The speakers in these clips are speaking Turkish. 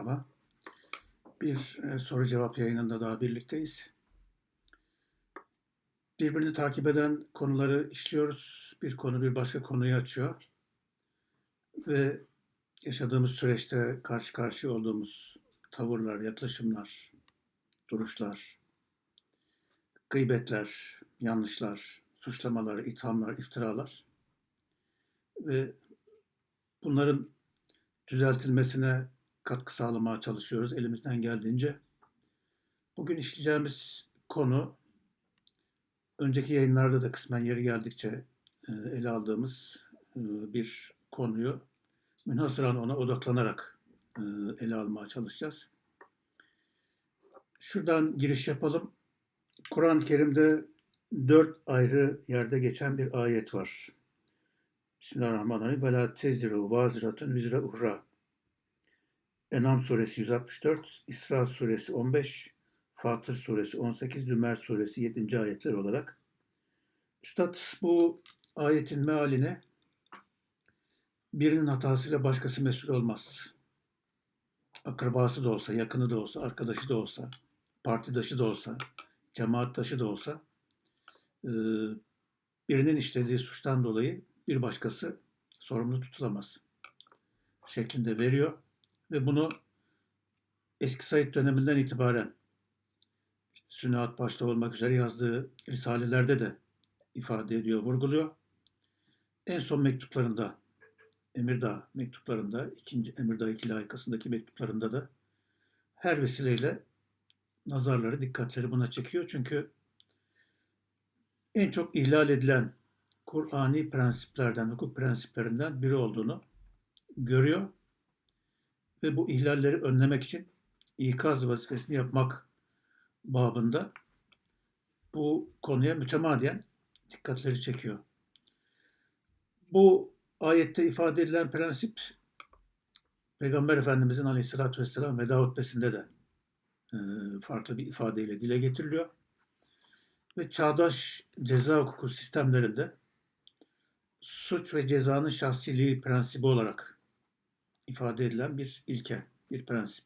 Merhaba. Bir e, soru cevap yayınında daha birlikteyiz. Birbirini takip eden konuları işliyoruz. Bir konu bir başka konuyu açıyor. Ve yaşadığımız süreçte karşı karşıya olduğumuz tavırlar, yaklaşımlar, duruşlar, gıybetler, yanlışlar, suçlamalar, ithamlar, iftiralar ve bunların düzeltilmesine katkı sağlamaya çalışıyoruz elimizden geldiğince. Bugün işleyeceğimiz konu önceki yayınlarda da kısmen yeri geldikçe e, ele aldığımız e, bir konuyu münhasıran ona odaklanarak e, ele almaya çalışacağız. Şuradan giriş yapalım. Kur'an-ı Kerim'de dört ayrı yerde geçen bir ayet var. Bismillahirrahmanirrahim. Ve la teziru vaziratun vizra uhra. Enam suresi 164, İsra suresi 15, Fatır suresi 18, Zümer suresi 7. ayetler olarak. Üstad bu ayetin mealini birinin hatasıyla başkası mesul olmaz. Akrabası da olsa, yakını da olsa, arkadaşı da olsa, partidaşı da olsa, cemaattaşı da olsa birinin işlediği suçtan dolayı bir başkası sorumlu tutulamaz şeklinde veriyor ve bunu eski Said döneminden itibaren işte Sünnat başta olmak üzere yazdığı risalelerde de ifade ediyor, vurguluyor. En son mektuplarında, Emirdağ mektuplarında, ikinci Emirdağ iki layıkasındaki mektuplarında da her vesileyle nazarları, dikkatleri buna çekiyor. Çünkü en çok ihlal edilen Kur'ani prensiplerden, hukuk prensiplerinden biri olduğunu görüyor ve bu ihlalleri önlemek için ikaz vazifesini yapmak babında bu konuya mütemadiyen dikkatleri çekiyor. Bu ayette ifade edilen prensip Peygamber Efendimizin Aleyhisselatü Vesselam veda hutbesinde de e, farklı bir ifadeyle dile getiriliyor. Ve çağdaş ceza hukuku sistemlerinde suç ve cezanın şahsiliği prensibi olarak ifade edilen bir ilke, bir prensip.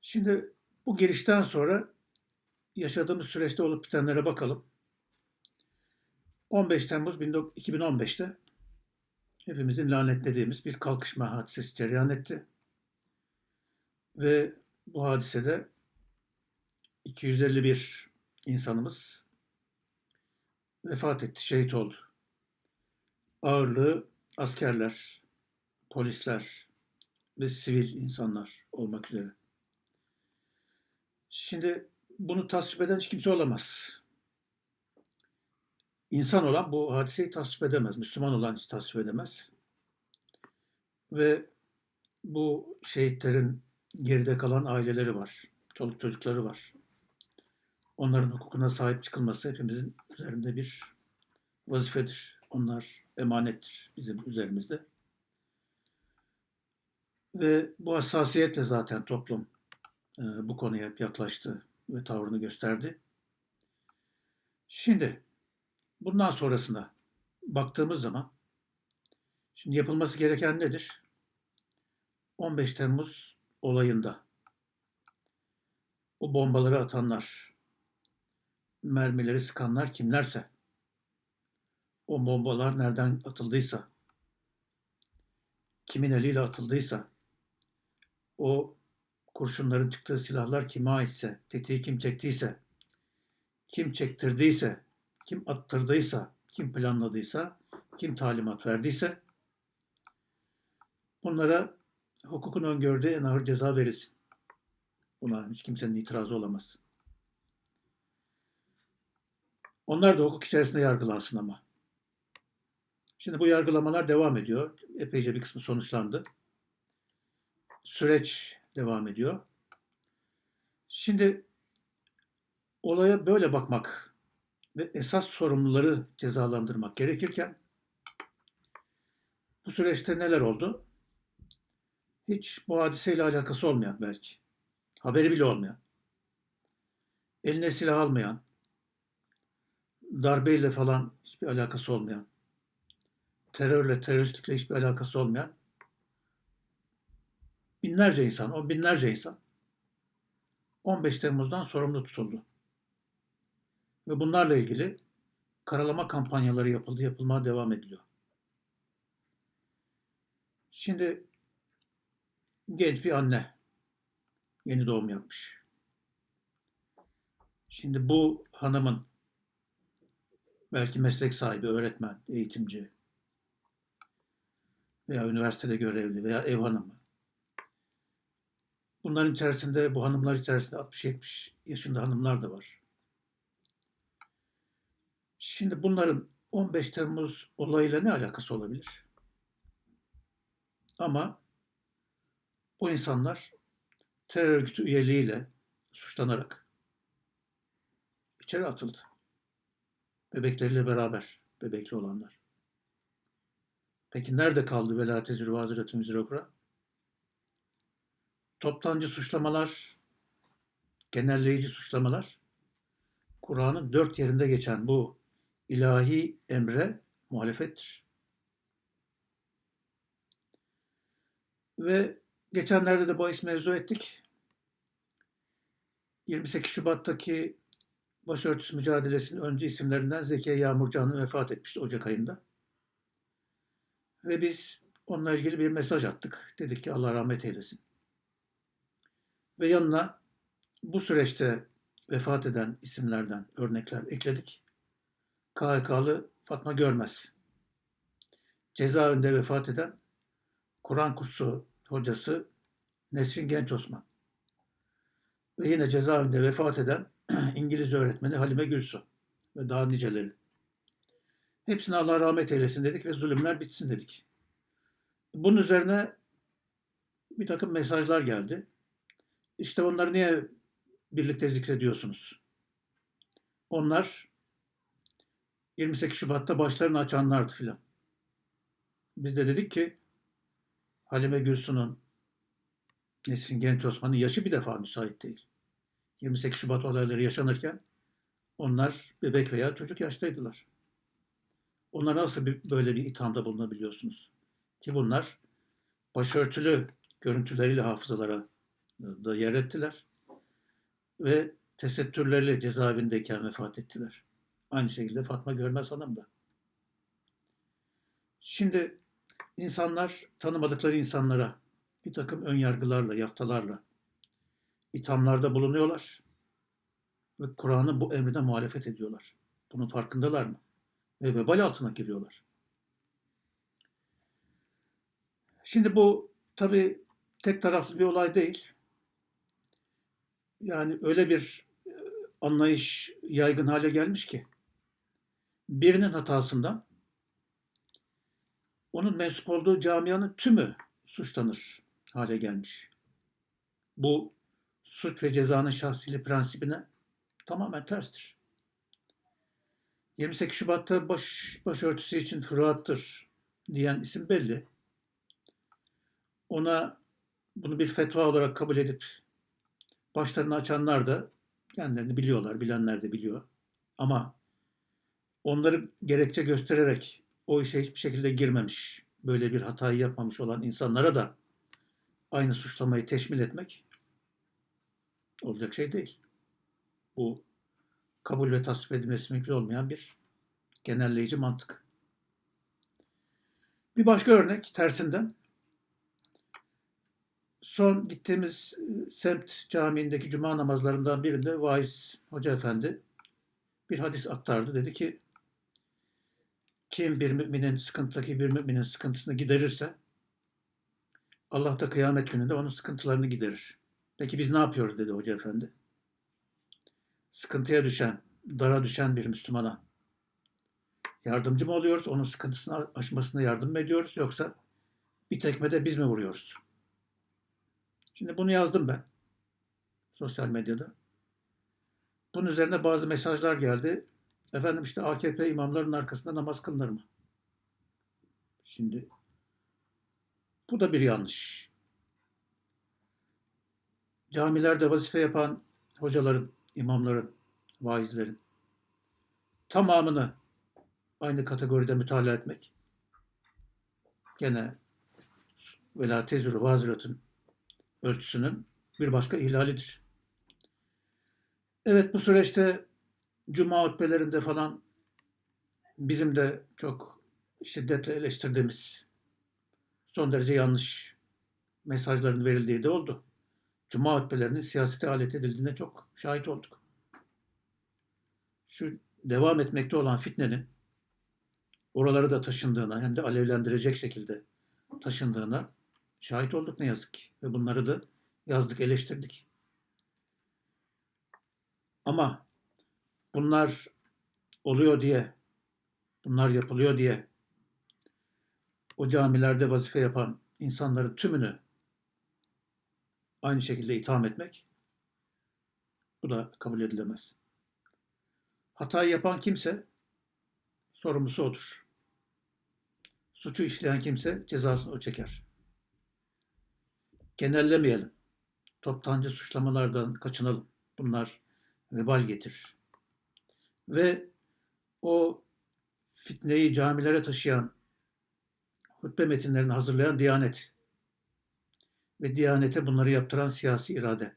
Şimdi bu girişten sonra yaşadığımız süreçte olup bitenlere bakalım. 15 Temmuz 2015'te hepimizin lanetlediğimiz bir kalkışma hadisesi cereyan etti. Ve bu hadisede 251 insanımız vefat etti, şehit oldu. Ağırlığı askerler, polisler ve sivil insanlar olmak üzere. Şimdi bunu tasvip eden hiç kimse olamaz. İnsan olan bu hadiseyi tasvip edemez. Müslüman olan hiç tasvip edemez. Ve bu şehitlerin geride kalan aileleri var. Çoluk çocukları var. Onların hukukuna sahip çıkılması hepimizin üzerinde bir vazifedir. Onlar emanettir bizim üzerimizde. Ve bu hassasiyetle zaten toplum e, bu konuya yaklaştı ve tavrını gösterdi. Şimdi bundan sonrasında baktığımız zaman şimdi yapılması gereken nedir? 15 Temmuz olayında o bombaları atanlar, mermileri sıkanlar kimlerse, o bombalar nereden atıldıysa, kimin eliyle atıldıysa, o kurşunların çıktığı silahlar kime aitse, tetiği kim çektiyse, kim çektirdiyse, kim attırdıysa, kim planladıysa, kim talimat verdiyse bunlara hukukun öngördüğü en ağır ceza verilsin. Buna hiç kimsenin itirazı olamaz. Onlar da hukuk içerisinde yargılansın ama. Şimdi bu yargılamalar devam ediyor. Epeyce bir kısmı sonuçlandı süreç devam ediyor. Şimdi olaya böyle bakmak ve esas sorumluları cezalandırmak gerekirken bu süreçte neler oldu? Hiç bu hadiseyle alakası olmayan belki, haberi bile olmayan, eline silah almayan, darbeyle falan hiçbir alakası olmayan, terörle, teröristlikle hiçbir alakası olmayan binlerce insan, on binlerce insan 15 Temmuz'dan sorumlu tutuldu. Ve bunlarla ilgili karalama kampanyaları yapıldı, yapılmaya devam ediliyor. Şimdi genç bir anne yeni doğum yapmış. Şimdi bu hanımın belki meslek sahibi, öğretmen, eğitimci veya üniversitede görevli veya ev hanımı. Bunların içerisinde, bu hanımlar içerisinde 60-70 yaşında hanımlar da var. Şimdi bunların 15 Temmuz olayıyla ne alakası olabilir? Ama bu insanlar terör örgütü üyeliğiyle suçlanarak içeri atıldı. Bebekleriyle beraber, bebekli olanlar. Peki nerede kaldı velayet-i zürokra? Toptancı suçlamalar, genelleyici suçlamalar, Kur'an'ın dört yerinde geçen bu ilahi emre muhalefettir. Ve geçenlerde de bahis mevzu ettik. 28 Şubat'taki başörtüsü mücadelesinin önce isimlerinden Zekiye Yağmurcan'ın vefat etmişti Ocak ayında. Ve biz onunla ilgili bir mesaj attık. Dedik ki Allah rahmet eylesin. Ve yanına bu süreçte vefat eden isimlerden örnekler ekledik. KHK'lı Fatma Görmez. Cezaevinde vefat eden Kur'an kursu hocası Nesrin Genç Osman. Ve yine cezaevinde vefat eden İngiliz öğretmeni Halime Gülsu ve daha niceleri. Hepsine Allah rahmet eylesin dedik ve zulümler bitsin dedik. Bunun üzerine bir takım mesajlar geldi. İşte onları niye birlikte zikrediyorsunuz? Onlar 28 Şubat'ta başlarını açanlardı filan. Biz de dedik ki Halime Gülsu'nun Nesrin Genç Osman'ın yaşı bir defa müsait değil. 28 Şubat olayları yaşanırken onlar bebek veya çocuk yaştaydılar. Onlar nasıl bir, böyle bir ithamda bulunabiliyorsunuz? Ki bunlar başörtülü görüntüleriyle hafızalara da yer ettiler. Ve tesettürleriyle cezaevindeyken vefat ettiler. Aynı şekilde Fatma Görmez Hanım da. Şimdi insanlar tanımadıkları insanlara bir takım ön yargılarla, yaftalarla ithamlarda bulunuyorlar. Ve Kur'an'ın bu emrine muhalefet ediyorlar. Bunun farkındalar mı? Ve vebal altına giriyorlar. Şimdi bu tabii tek taraflı bir olay değil. Yani öyle bir e, anlayış yaygın hale gelmiş ki birinin hatasından onun mensup olduğu camianın tümü suçlanır hale gelmiş. Bu suç ve cezanın şahsili prensibine tamamen terstir. 28 Şubat'ta baş, başörtüsü için Fırat'tır diyen isim belli. Ona bunu bir fetva olarak kabul edip başlarını açanlar da kendilerini biliyorlar, bilenler de biliyor. Ama onları gerekçe göstererek o işe hiçbir şekilde girmemiş, böyle bir hatayı yapmamış olan insanlara da aynı suçlamayı teşmil etmek olacak şey değil. Bu kabul ve tasvip edilmesi mümkün olmayan bir genelleyici mantık. Bir başka örnek tersinden. Son gittiğimiz e, semt camiindeki cuma namazlarından birinde vaiz hoca efendi bir hadis aktardı. Dedi ki kim bir müminin sıkıntıdaki bir müminin sıkıntısını giderirse Allah da kıyamet gününde onun sıkıntılarını giderir. Peki biz ne yapıyoruz dedi hoca efendi. Sıkıntıya düşen, dara düşen bir Müslümana yardımcı mı oluyoruz? Onun sıkıntısını aşmasına yardım mı ediyoruz? Yoksa bir tekmede biz mi vuruyoruz? Şimdi bunu yazdım ben sosyal medyada. Bunun üzerine bazı mesajlar geldi. Efendim işte AKP imamların arkasında namaz kılınır mı? Şimdi bu da bir yanlış. Camilerde vazife yapan hocaların, imamların, vaizlerin tamamını aynı kategoride mütalaa etmek gene vela tezürü vaziratın ölçüsünün bir başka ihlalidir. Evet bu süreçte cuma hutbelerinde falan bizim de çok şiddetle eleştirdiğimiz son derece yanlış mesajların verildiği de oldu. Cuma hutbelerinin siyasete alet edildiğine çok şahit olduk. Şu devam etmekte olan fitnenin oraları da taşındığına hem de alevlendirecek şekilde taşındığına şahit olduk ne yazık ki. Ve bunları da yazdık, eleştirdik. Ama bunlar oluyor diye, bunlar yapılıyor diye o camilerde vazife yapan insanların tümünü aynı şekilde itham etmek bu da kabul edilemez. Hatayı yapan kimse sorumlusu odur. Suçu işleyen kimse cezasını o çeker. Genellemeyelim. Toptancı suçlamalardan kaçınalım. Bunlar vebal getirir. Ve o fitneyi camilere taşıyan, hutbe metinlerini hazırlayan Diyanet ve Diyanete bunları yaptıran siyasi irade.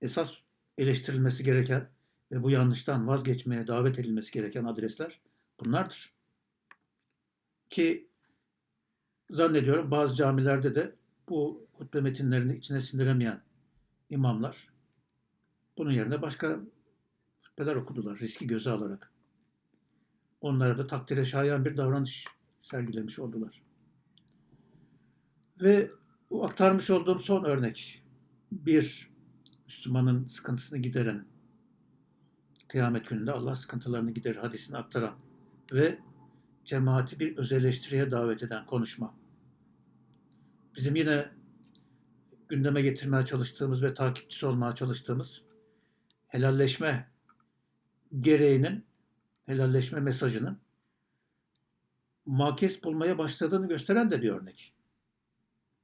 Esas eleştirilmesi gereken ve bu yanlıştan vazgeçmeye davet edilmesi gereken adresler bunlardır. Ki zannediyorum bazı camilerde de bu hutbe metinlerini içine sindiremeyen imamlar bunun yerine başka hutbeler okudular riski göze alarak. Onlara da takdire şayan bir davranış sergilemiş oldular. Ve bu aktarmış olduğum son örnek bir Müslümanın sıkıntısını gideren, kıyamet gününde Allah sıkıntılarını giderir hadisini aktaran ve cemaati bir öz davet eden konuşma. Bizim yine gündeme getirmeye çalıştığımız ve takipçisi olmaya çalıştığımız helalleşme gereğinin, helalleşme mesajının makes bulmaya başladığını gösteren de bir örnek.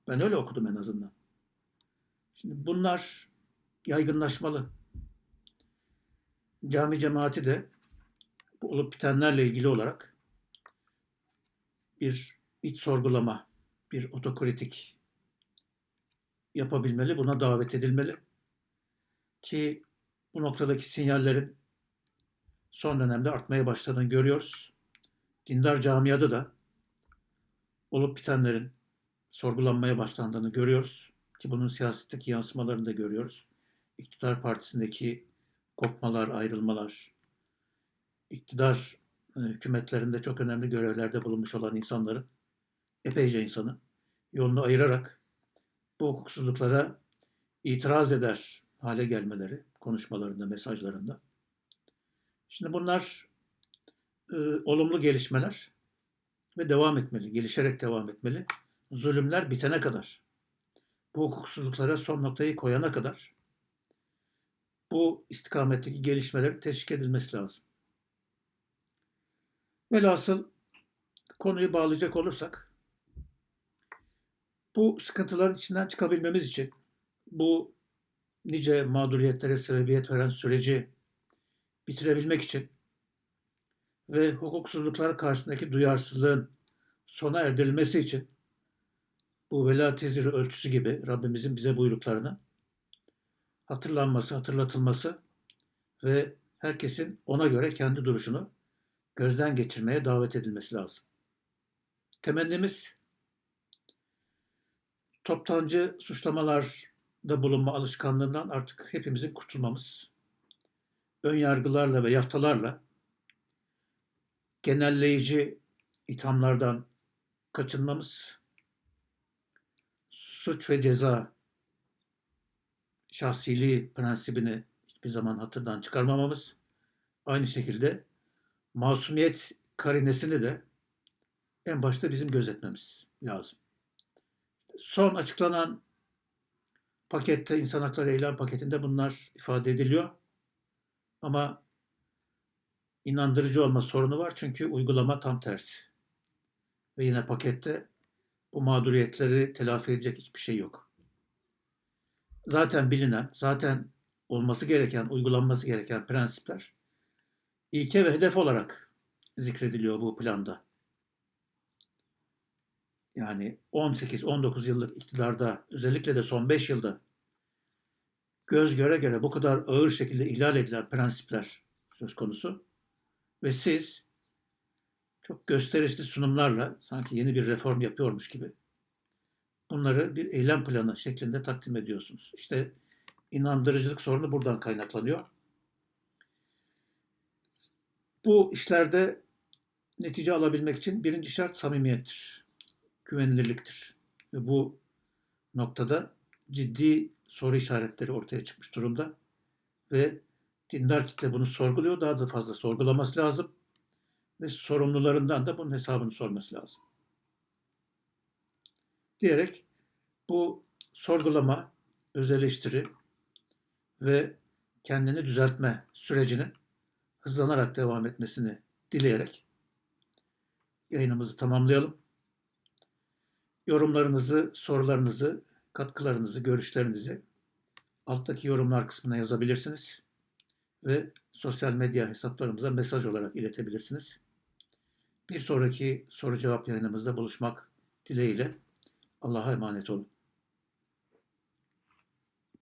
Ben öyle okudum en azından. Şimdi bunlar yaygınlaşmalı. Cami cemaati de bu olup bitenlerle ilgili olarak bir iç sorgulama, bir otokritik yapabilmeli, buna davet edilmeli. Ki bu noktadaki sinyallerin son dönemde artmaya başladığını görüyoruz. Dindar camiada da olup bitenlerin sorgulanmaya başlandığını görüyoruz. Ki bunun siyasetteki yansımalarını da görüyoruz. İktidar partisindeki kopmalar, ayrılmalar, iktidar e, hükümetlerinde çok önemli görevlerde bulunmuş olan insanların, epeyce insanın yolunu ayırarak bu hukuksuzluklara itiraz eder hale gelmeleri, konuşmalarında, mesajlarında. Şimdi bunlar e, olumlu gelişmeler ve devam etmeli, gelişerek devam etmeli. Zulümler bitene kadar, bu hukuksuzluklara son noktayı koyana kadar bu istikametteki gelişmeler teşvik edilmesi lazım. Velhasıl konuyu bağlayacak olursak bu sıkıntıların içinden çıkabilmemiz için bu nice mağduriyetlere sebebiyet veren süreci bitirebilmek için ve hukuksuzluklar karşısındaki duyarsızlığın sona erdirilmesi için bu vela teziri ölçüsü gibi Rabbimizin bize buyruklarını hatırlanması, hatırlatılması ve herkesin ona göre kendi duruşunu gözden geçirmeye davet edilmesi lazım. Temennimiz toptancı suçlamalarda bulunma alışkanlığından artık hepimizin kurtulmamız, ön yargılarla ve yaftalarla genelleyici ithamlardan kaçınmamız, suç ve ceza şahsiliği prensibini hiçbir zaman hatırdan çıkarmamamız, aynı şekilde masumiyet karinesini de en başta bizim gözetmemiz lazım. Son açıklanan pakette, insan hakları eylem paketinde bunlar ifade ediliyor. Ama inandırıcı olma sorunu var çünkü uygulama tam tersi. Ve yine pakette bu mağduriyetleri telafi edecek hiçbir şey yok. Zaten bilinen, zaten olması gereken, uygulanması gereken prensipler ilke ve hedef olarak zikrediliyor bu planda. Yani 18-19 yıllık iktidarda özellikle de son 5 yılda göz göre göre bu kadar ağır şekilde ihlal edilen prensipler söz konusu ve siz çok gösterişli sunumlarla sanki yeni bir reform yapıyormuş gibi bunları bir eylem planı şeklinde takdim ediyorsunuz. İşte inandırıcılık sorunu buradan kaynaklanıyor. Bu işlerde netice alabilmek için birinci şart samimiyettir, güvenilirliktir. Ve bu noktada ciddi soru işaretleri ortaya çıkmış durumda. Ve dindar kitle bunu sorguluyor, daha da fazla sorgulaması lazım. Ve sorumlularından da bunun hesabını sorması lazım. Diyerek bu sorgulama, öz eleştiri ve kendini düzeltme sürecinin hızlanarak devam etmesini dileyerek yayınımızı tamamlayalım. Yorumlarınızı, sorularınızı, katkılarınızı, görüşlerinizi alttaki yorumlar kısmına yazabilirsiniz ve sosyal medya hesaplarımıza mesaj olarak iletebilirsiniz. Bir sonraki soru cevap yayınımızda buluşmak dileğiyle Allah'a emanet olun.